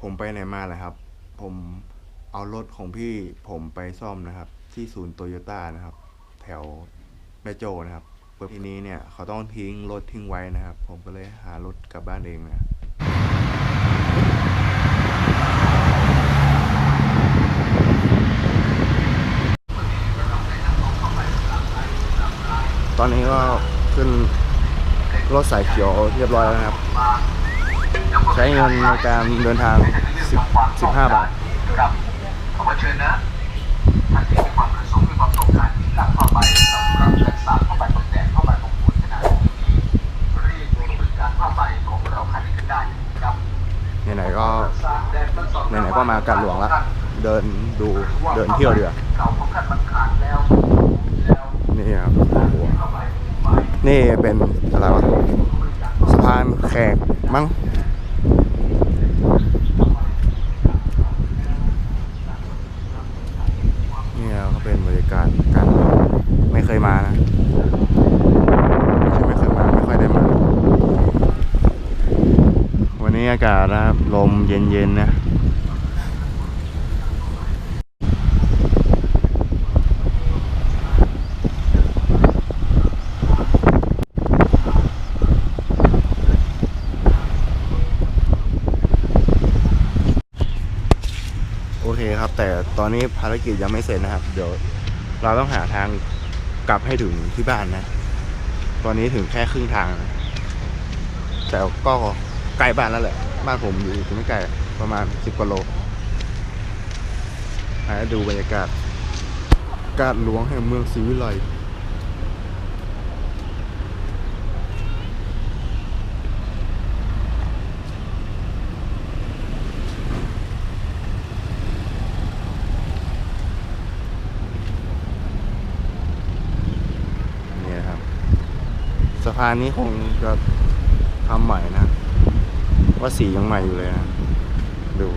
ผมไปไหนมาเลยครับ ผมเอารถของพี่ผมไปซ่อมนะครับ ที่ศูนย์โตโยต้านะครับ แถวแม่โจนะครับเพื่อทีนี้เนี่ยเขาต้องทิ้งรถทิ้งไว้นะครับ ผมก็เลยหารถกลับบ้านเองนะตอนนี้ก็ขึ้นรถสายเขียวเรียบร้อยแล้วนะครับ ใช้เงินในการเดินทาง 10 15 บาทครับขอเชิญนะท่านที่มีความประสงค์มีความต้องการที่หลังผ้าใบสำหรับรักษาผ้าบตกแต่งผ้าใบของคุณขนาดนี้รีบบริการผ้าใบของเราคันนี้กันได้ครับไหนๆก็ไหนๆก็มากันหลวงล้วเดินดูเดินเที่ยวเดียวาเราของท่านมันขาดแล้วแล้วนี่ครับนี่เป็นอะไรวะสะพานแขกมั้งเนี่ยก็เป็นบรรยากาศการไม่เคยมานะไม่ใช่ไม่เคยมาไม่ค่อยได้มา วั นี้อากาศนะครับ ลมเย็นๆนะโอเคครับ แต่ตอนนี้ภารกิจยังไม่เสร็จนะครับ เดี๋ยวเราต้องหาทางกลับให้ถึงที่บ้านนะ ตอนนี้ถึงแค่ครึ่งทางนะแต่ก็ ใกล้บ้านแล้วแหละ บ้านผมอยู่ถึงไม่ไกลประมาณสิบกว่าโลให้ดูบรรยากาศ การหลวงแห่งเมืองศรีวิไลนี่นะครับสะพานนี้คงจะทำใหม่นะ ว่าสียังใหม่อยู่เลยนะดู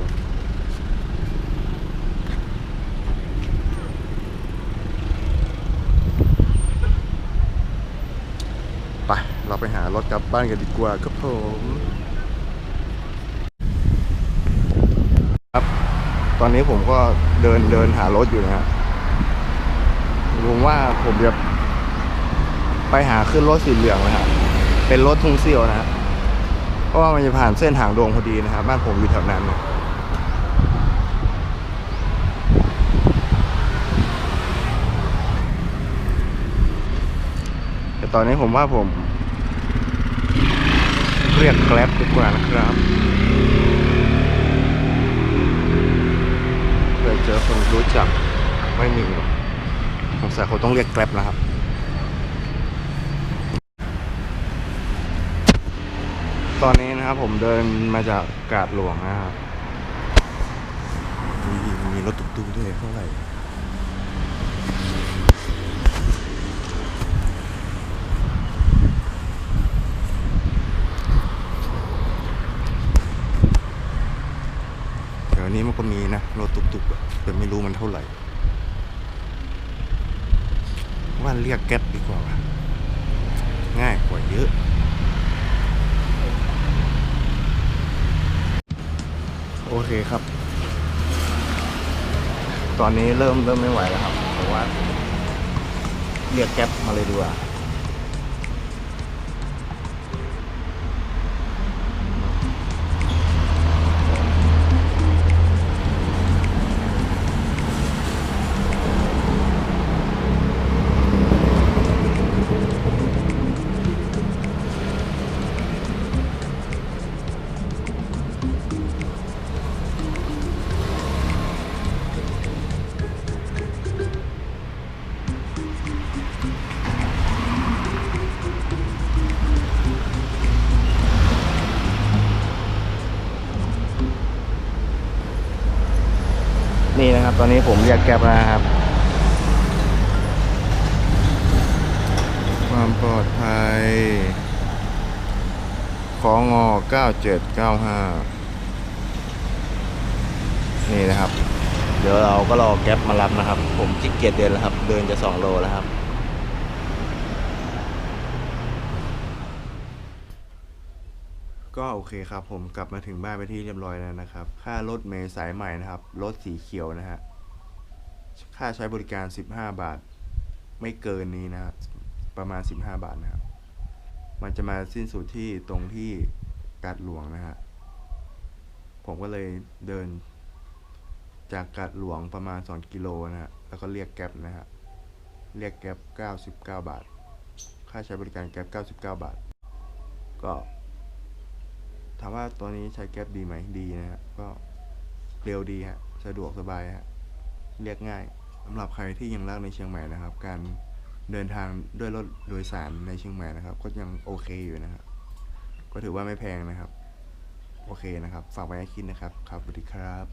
ไปเราไปหารถกลับบ้านกันดีกว่าครับผมครับ ตอนนี้ผมก็เดินเดินหารถอยู่นะฮะผมว่าผมจะไปหาขึ้นรถสีเหลืองนะครับเป็นรถทุ่งเซี่ยวนะฮะ เพราะว่ามันจะผ่านเส้นหางดงพอดีนะครับ บ้านผมอยู่แถวนั้นนะแต่ตอนนี้ผมว่าผม เรียกแกล็บดีกว่านะครับเผื่อเจอคนรู้จักไม่มีหรอกสงสัยเขาต้องเรียกแกล็บนะครับ ตอนนี้นะครับผมเดินมาจากกาดหลวงนะครับมีรถตุ๊กๆด้วยเท่าไหร่แถวนี้มันก็มีนะรถตุกๆแต่ไม่รู้มันเท่าไหร่ ว่าเรียกแก๊ปดีกว่า ง่ายกว่าเยอะ โอเคครับ ตอนนี้เริ่มเริ่มไม่ไหวแล้วครับเพราะว่าเรียกแก๊ปมาเลยดีกว่า นี่นะครับ ตอนนี้ผมเรียกแก๊ปแล้วนะครับ ความปลอดภัย ของอ9795 นี่นะครับ เดี๋ยวเราก็รอแก๊ปมารับนะครับ ผมขี้เกียจเดินแล้วครับ เดินจะ 2 โลแล้วครับ ก็โอเคครับผมกลับมาถึงบ้านไปที่เรียบร้อยแล้วนะครับ ค่ารถเมล์สายใหม่นะครับ รถสีเขียวนะฮะ ค่าใช้บริการ 15 บาท ไม่เกินนี้นะครับประมาณ 15 บาทนะครับ มันจะมาสิ้นสุดที่ตรงที่กัดหลวงนะฮะ ผมก็เลยเดิน จากกัดหลวงประมาณ 2 กิโลนะฮะ แล้วก็เรียกแก๊ปนะฮะ เรียกแก๊ป99 บาท ค่าใช้บริการแก๊ป99 บาท ก็ ถามว่าตัวนี้ใช้แก๊ปดีไหมดีนะฮะก็เร็วดีฮะสะดวกสบายฮะเรียกง่ายสำหรับใครที่ยังรักในเชียงใหม่นะครับ การเดินทางด้วยรถโดยสารในเชียงใหม่นะครับ ก็ยังโอเคอยู่นะครับก็ถือว่าไม่แพงนะครับ โอเคนะครับ ฝากไว้ให้คิดนะครับ ครับสวัสดีครับ